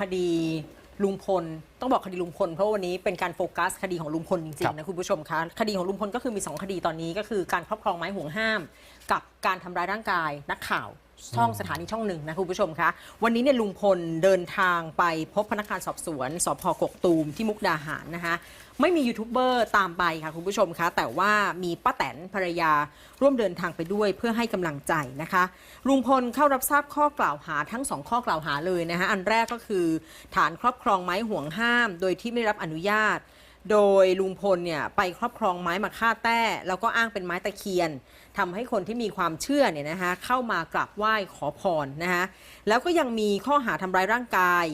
คดีลุงพล ต้องบอกคดีลุงพล เพราะวันนี้เป็นการโฟกัสคดีของลุงพลจริครังบๆนะคุณผู้ชมคะคดีของลุงพลก็คือมี 2 คดีตอนนี้ก็คือการครอบครองไม้ห่วงห้าม กับการทำร้ายร่างกายนักข่าว ช่องสถานีช่องหนึ่งนะคุณผู้ชมคะ วันนี้เนี่ยลุงพลเดินทางไปพบพนักงานสอบสวนสพกกตูมที่มุกดาหารนะคะ ไม่มียูทูบเบอร์ตามไปค่ะคุณผู้ชมคะ แต่ว่ามีป้าแตนภรรยาร่วมเดินทางไปด้วยเพื่อให้กำลังใจนะคะ ลุงพลเข้ารับทราบข้อกล่าวหาทั้งสองข้อกล่าวหาเลยนะคะอันแรกก็คือ ฐานครอบครองไม้ห่วงห้าม โดยที่ไม่ได้รับอนุญาต โดยลุงพลเนี่ยไปครอบครองไม้มาฆ่าแต้ แล้วก็อ้างเป็นไม้ตะเคียนทำให้คนที่มีความเชื่อเนี่ยนะคะเข้ามากราบไหว้ขอพรนะคะแล้วก็ยังมีข้อหาทำร้ายร่างกาย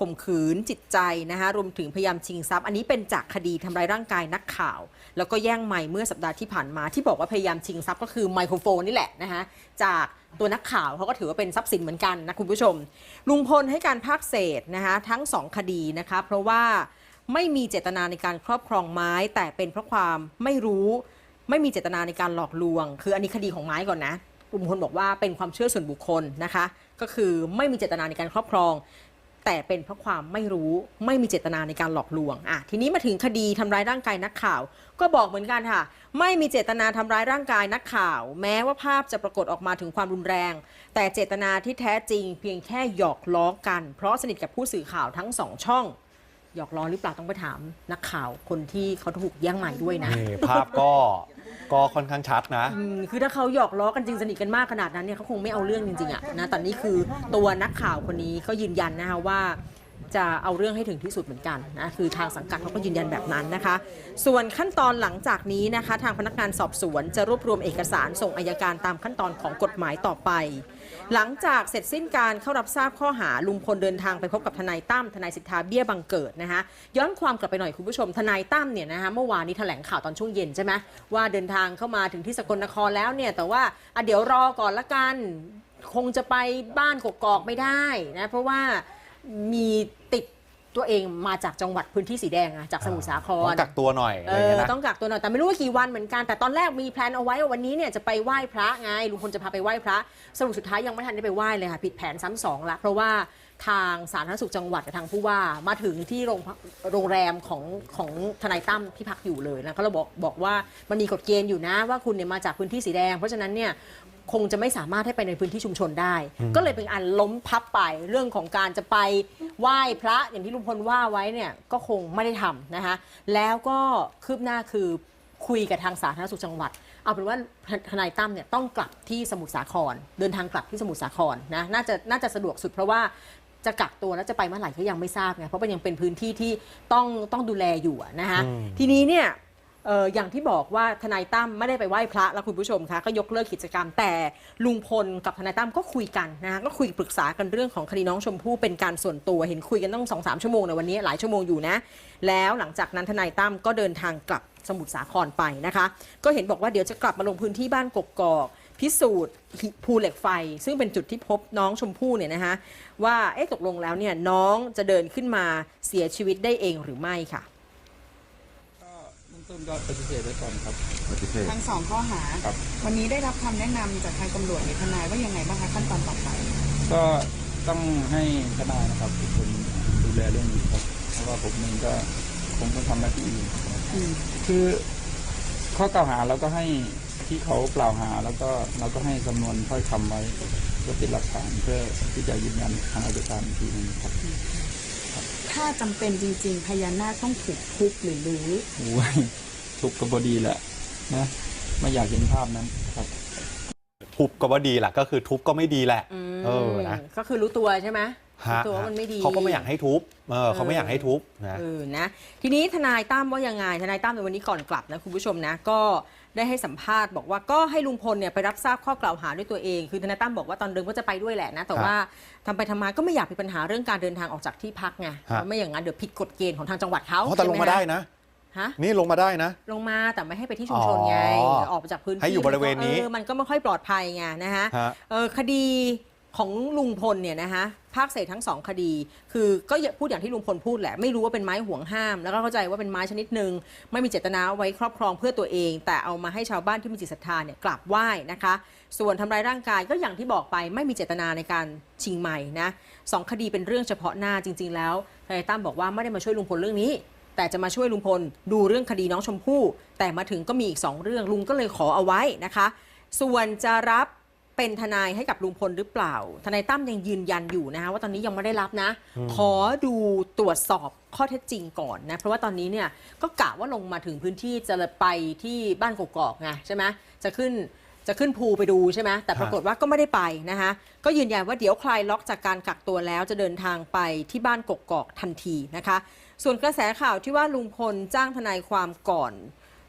ข่มขืนจิตใจนะคะรวมถึงพยายามชิงทรัพย์ อันนี้เป็นจากคดีทำร้ายร่างกายนักข่าว แล้วก็แย่งไมค์เมื่อสัปดาห์ที่ผ่านมาที่บอกว่าพยายามชิงทรัพย์ก็คือไมโครโฟนนี่แหละนะคะจากตัวนักข่าวเขาก็ถือว่าเป็นทรัพย์สินเหมือนกันนะคุณผู้ชม ลุงพลให้การภาคเศษนะคะทั้งสองคดีนะคะเพราะว่า ไม่มีเจตนาในการครอบครองไม้ แต่เป็นเพราะความไม่รู้ ไม่มีเจตนาในการหลอกลวง คืออันนี้คดีของไม้ก่อนนะลุงพลบอกว่าเป็นความเชื่อส่วนบุคคลนะคะ ก็คือไม่มีเจตนาในการครอบครอง แต่เป็นเพราะความไม่รู้ไม่มีเจตนาในการหลอกลวงอะทีนี้มาถึงคดีทำร้ายร่างกายนักข่าว ก็บอกเหมือนกันค่ะ ไม่มีเจตนาทำร้ายร่างกายนักข่าว แม้ว่าภาพจะปรากฏออกมาถึงความรุนแรง แต่เจตนาที่แท้จริง เพียงแค่หยอกล้อกัน เพราะสนิทกับผู้สื่อข่าวทั้งสองช่อง หยอกล้อหรือเปล่าต้องไปถามนักข่าวคนที่เขาถูกแย่งใหม่ด้วยนะ นี่ภาพก็ก็ค่อนข้างชัดนะ อืมคือถ้าเขาหยอกล้อกันจริงสนิทกันมากขนาดนั้นเนี่ยเขาคงไม่เอาเรื่องจริงๆอะนะแต่นี่คือตัวนักข่าวคนนี้ก็ยืนยันนะคะว่า จะเอาเรื่องให้ถึงที่สุดเหมือนกันนะคือทางสังกัดเขาก็ยืนยันแบบนั้นนะคะ ส่วนขั้นตอนหลังจากนี้นะคะ ทางพนักงานสอบสวนจะรวบรวมเอกสารส่งอายการตามขั้นตอนของกฎหมายต่อไป หลังจากเสร็จสิ้นการเข้ารับทราบข้อหาลุงพลเดินทางไปพบกับทนายตั้มทนายสิทธาเบี้ยบังเกิดนะคะย้อนความกลับไปหน่อยคุณผู้ชมทนายตั้มเนี่ยนะคะเมื่อวานนี้แถลงข่าวตอนช่วงเย็นใช่ไหมว่าเดินทางเข้ามาถึงที่สกลนครแล้วเนี่ยแต่ว่าเดี๋ยวรอก่อนละกัน คงจะไปบ้านกกอกไม่ได้นะเพราะว่า มีติดตัวเองมาจากจังหวัดพื้นที่สีแดงอะจากสมุทรสาคต้อรงกักตัวหน่อยอะเอไรอย่างอเงี้ยนะ ต้องกักตัวหน่อยแต่ไม่รู้ว่ากี่วันเหมือนกันแต่ตอนแรกมีแพลนเอาไว้ว่าวันนี้เนี่ยจะไปไหว้พระไงลุงพลจะพาไปไหว้พระ สรุปสุดท้ายยังไม่ทันได้ไปไหว้เลยค่ะผิดแผนซ้ำสองละเพราะว่าทางสาธารณสุขจังหวัดกับทางผู้ว่ามาถึงที่โรงพักโรงแรมของของทนายตั้มที่พักอยู่เลยนะก็เราบอกบอกว่ามันมีกฎเกณฑ์อยู่นะว่าคุณเนี่ยมาจากพื้นที่สีแดง เพราะฉะนั้นเนี่ย คงจะไม่สามารถให้ไปในพื้นที่ชุมชนได้ ก็เลยเป็นอันล้มพับไปเรื่องของการจะไปไหว้พระอย่างที่ลุงพลว่าไว้เนี่ยก็คงไม่ได้ทำนะคะแล้วก็คืบหน้าคือคุยกับทางสาธารณสุขจังหวัด เอาเป็นว่าทนายตั้มเนี่ยต้องกลับที่สมุทรสาคร เดินทางกลับที่สมุทรสาครนะน่าจะน่าจะสะดวกสุดเพราะว่าจะกักตัวแล้วจะไปเมื่อไหร่ก็ยังไม่ทราบไงเพราะมันยังเป็นพื้นที่ที่ต้องต้องดูแลอยู่อะนะคะอืมทีนี้เนี่ย เอออย่างที่บอกว่าทนายตั้มไม่ได้ไปไหว้พระแล้วคุณผู้ชมคะก็ยกเลิกกิจกรรม แต่ลุงพลกับทนายตั้มก็คุยกันนะคะก็คุยปรึกษากันเรื่องของคดีน้องชมพู่เป็นการส่วนตัวเห็นคุยกันต้องสองสามชั่วโมงในวันนี้หลายชั่วโมงอยู่นะ แล้วหลังจากนั้นทนายตั้มก็เดินทางกลับสมุทรสาครไปนะคะ ก็เห็นบอกว่าเดี๋ยวจะกลับมาลงพื้นที่บ้านกกอกพิสูจน์ภูเหล็กไฟ ซึ่งเป็นจุดที่พบน้องชมพู่เนี่ยนะคะว่าเอ๊ะตกลงแล้วเนี่ยน้องจะเดินขึ้นมาเสียชีวิตได้เองหรือไม่ค่ะ ต้นก็ปฏิเสธไว้ก่อนครับ ปฏิเสธ ทั้งสองข้อหา ครับ วันนี้ได้รับคำแนะนำจากทางตำรวจหรือทนายว่ายังไงบ้างคะขั้นตอนต่อไป ก็ต้องให้ทนายนะครับเป็นคนดูแลเรื่องนี้ครับ เพราะว่าผมเองก็คงต้องทำหน้าที่อื่นครับอืม คือข้อกล่าวหาเราก็ให้ที่เขากล่าวหาแล้วก็เราก็ให้สำนวนถ้อยคำไว้เพื่อเป็นหลักฐานเพื่อที่จะยืนยันทางอัยการอีกทีหนึงครับ ถ้าจำเป็นจริง ๆ พญานาคต้องถูกทุบหรือรื้อโอ้ยทุกข์ก็บดีแหละนะไม่อยากเห็นภาพนั้น ทุบก็ว่าดีแหละก็คือทุบก็ไม่ดีแหละ เออนะ ก็คือรู้ตัวใช่ไหมฮะรู้ตัวว่ามันไม่ดีเขาก็ไม่อยากให้ทุบเออเขาไม่อยากให้ทุบนะเออนะ ทีนี้ทนายตั้มว่ายังไงทนายตั้มในวันนี้ก่อนกลับนะคุณผู้ชมนะ ก็ได้ให้สัมภาษณ์บอกว่าก็ให้ลุงพลเนี่ยไปรับทราบข้อกล่าวหาด้วยตัวเอง คือทนายตั้มบอกว่าตอนเดินก็จะไปด้วยแหละนะ แต่ครับว่าทำไปทำมาก็ไม่อยากมีปัญหาเรื่องการเดินทางออกจากที่พักไงฮะไม่อย่างนั้นเดี๋ยวผิดกฎเกณฑ์ของทางจังหวัดเขาอ๋อแต่ลงมาใช่หได้นะ ฮะ นี่ลงมาได้นะ ลงมาแต่ไม่ให้ไปที่ชุมชนไง อ๋อออกไปจากพื้นที่ให้อยู่บริเวณนี้ออมันก็ไม่ค่อยปลอดภัยไงนะฮะฮะ เออคดีของลุงพลเนี่ยนะคะภาคเศษทั้งสองคดี คือก็พูดอย่างที่ลุงพลพูดแหละ ไม่รู้ว่าเป็นไม้ห่วงห้าม แล้วก็เข้าใจว่าเป็นไม้ชนิดหนึ่งไม่มีเจตนาเอาไว้ครอบครองเพื่อตัวเอง แต่เอามาให้ชาวบ้านที่มีจิตศรัทธาเนี่ยกราบไหว้นะคะ ส่วนทำร้ายร่างกายก็อย่างที่บอกไปไม่มีเจตนาในการชิงใหม่นะสองคดีเป็นเรื่องเฉพาะหน้าจริง ๆ แล้วทนายตั้มบอกว่าไม่ได้มาช่วยลุงพลเรื่องนี้ แต่จะมาช่วยลุงพลดูเรื่องคดีน้องชมพู่ แต่มาถึงก็มีอีกสองเรื่องลุงก็เลยขอเอาไว้นะคะ ส่วนจะรับเป็นทนายให้กับลุงพลหรือเปล่า ทนายตั้มยังยืนยันอยู่นะคะว่าตอนนี้ยังไม่ได้รับนะ ขอดูตรวจสอบข้อเท็จจริงก่อนนะ เพราะว่าตอนนี้เนี่ยก็กะว่าลงมาถึงพื้นที่จะไปที่บ้านกกอกไงใช่ไหมจะขึ้นจะขึ้นภูไปดูใช่ไหมแต่ปรากฏว่าก็ไม่ได้ไปนะคะก็ยืนยันว่าเดี๋ยวคลายล็อกจากการกักตัวแล้วจะเดินทางไปที่บ้านกกอกทันทีนะคะ ส่วนกระแสข่าวที่ว่าลุงพลจ้างทนายความก่อน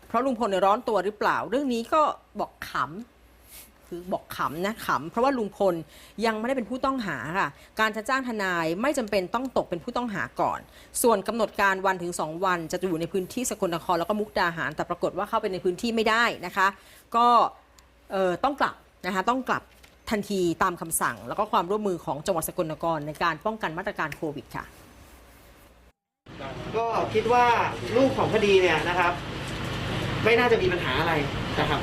เพราะลุงพลเนี่ยร้อนตัวหรือเปล่า เรื่องนี้ก็บอกขำคือบอกขำนะขำเพราะว่าลุงพลยังไม่ได้เป็นผู้ต้องหาค่ะ การจะจ้างทนายไม่จำเป็นต้องตกเป็นผู้ต้องหาก่อน ส่วนกำหนดการวันถึง 2 วันจะอยู่ในพื้นที่สกลนครแล้วก็มุกดาหาร แต่ปรากฏว่าเข้าไปในพื้นที่ไม่ได้นะคะ ก็ต้องกลับนะคะต้องกลับทันทีตามคำสั่ง แล้วก็ความร่วมมือของจังหวัดสกลนครในการป้องกันมาตรการโควิดค่ะ ก็คิดว่ารูปของคดีเนี่ยนะครับ ไม่น่าจะมีปัญหาอะไรนะครับ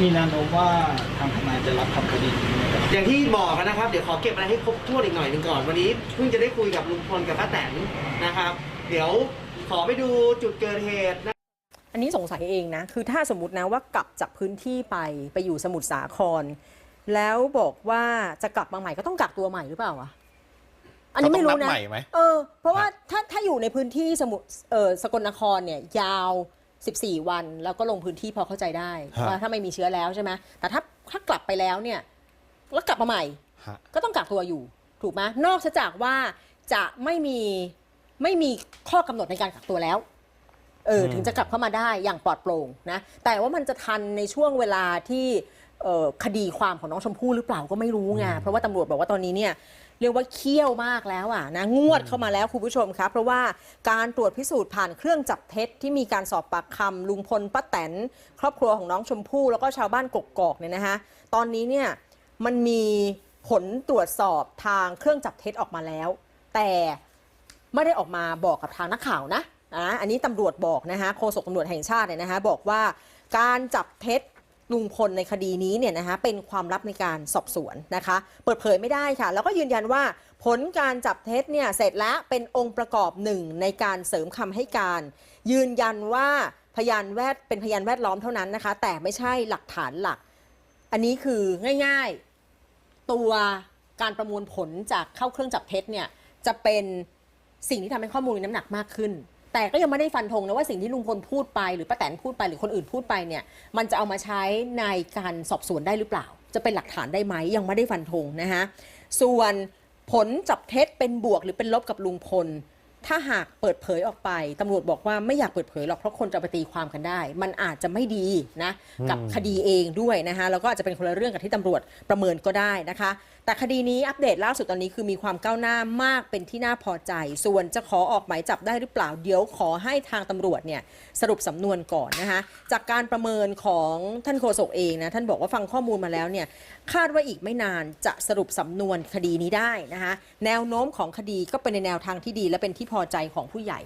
มีแนวโน้มว่าทางทนายจะรับทำคดีนี้ไหมครับอย่างที่บอกนะครับเดี๋ยวขอเก็บอะไรให้ครบถ้วนอีกหน่อยหนึ่งก่อนวันนี้เพิ่งจะได้คุยกับลุงพลกับป้าแตนนะครับ เดี๋ยวขอไปดูจุดเกิดเหตุนะ อันนี้สงสัยเองนะ คือถ้าสมมตินะว่ากลับจากพื้นที่ไปไปอยู่สมุทรสาคร แล้วบอกว่าจะกลับมาใหม่ก็ต้องกักตัวใหม่หรือเปล่าวะ อันนี้ไม่รู้ก็ต้องนันะบใหม่ไหม เออ เพราะว่าถ้าถ้าอยู่ในพื้นที่สมุทรเออสกลนครเนี่ยยาว 14 วัน แล้วก็ลงพื้นที่พอเข้าใจได้ฮะ ว่าถ้าไม่มีเชื้อแล้วใช่ไหมแต่ถ้าถ้ากลับไปแล้วเนี่ยแล้วกลับมาใหม่ ฮะ ก็ต้องกักตัวอยู่ถูกไหมนอกจากว่าจะไม่มีไม่มีข้อกำหนดในการกักตัวแล้ว เอออืมถึงจะกลับเข้ามาได้อย่างปลอดโปร่งนะแต่ว่ามันจะทันในช่วงเวลาที่เอ่อ คดีความของน้องชมพู่หรือเปล่าก็ไม่รู้ไงเพราะว่าตำรวจบอกว่าตอนนี้เนี่ยเรียกว่าเคี่ยวมากแล้วอะนะงวดเข้ามาแล้วคุณผู้ชมครับ เพราะว่าการตรวจพิสูจน์ผ่านเครื่องจับเท็จที่มีการสอบปากคำลุงพลป้าแตน ครอบครัวของน้องชมพู่แล้วก็ชาวบ้านกกอกเนี่ยนะคะตอนนี้เนี่ยมันมีผลตรวจสอบทางเครื่องจับเท็จออกมาแล้ว แต่ไม่ได้ออกมาบอกกับทางนักข่าวนะอะอันนี้ตำรวจบอกนะคะโฆษกตำรวจแห่งชาติเนี่ยนะคะบอกว่าการจับเท็จ ลุงพลในคดีนี้เนี่ยนะคะเป็นความลับในการสอบสวนนะคะ เปิดเผยไม่ได้ค่ะ แล้วก็ยืนยันว่าผลการจับเท็จเนี่ยเสร็จแล้วเป็นองค์ประกอบหนึ่งในการเสริมคำให้การ ยืนยันว่าพยานแวดเป็นพยานแวดล้อมเท่านั้นนะคะ แต่ไม่ใช่หลักฐานหลัก อันนี้คือง่ายๆตัวการประมวลผลจากเข้าเครื่องจับเท็จเนี่ยจะเป็นสิ่งที่ทำให้ข้อมูลมีน้ำหนักมากขึ้น แต่ก็ยังไม่ได้ฟันธงนะว่าสิ่งที่ลุงพลพูดไปหรือป้าแตนพูดไปหรือคนอื่นพูดไปเนี่ย มันจะเอามาใช้ในการสอบสวนได้หรือเปล่า จะเป็นหลักฐานได้ไหมยังไม่ได้ฟันธงนะคะส่วนผลจับเท็จเป็นบวกหรือเป็นลบกับลุงพล ถ้าหากเปิดเผยออกไปตำรวจบอกว่าไม่อยากเปิดเผยหรอกเพราะคนจะไปตีความกันได้ มันอาจจะไม่ดีนะกับอืมคดีเองด้วยนะคะแล้วก็อาจจะเป็นคนละเรื่องกับที่ตำรวจประเมินก็ได้นะคะ แต่คดีนี้อัปเดตล่าสุดตอนนี้คือมีความก้าวหน้ามากเป็นที่น่าพอใจ ส่วนจะขอออกหมายจับได้หรือเปล่า เดี๋ยวขอให้ทางตำรวจเนี่ยสรุปสำนวนก่อนนะคะ จากการประเมินของท่านโฆษกเองนะ ท่านบอกว่าฟังข้อมูลมาแล้วเนี่ยคาดว่าอีกไม่นานจะสรุปสำนวนคดีนี้ได้นะคะ แนวโน้มของคดีก็เป็นในแนวทางที่ดีและเป็นที่พอใจของผู้ใหญ่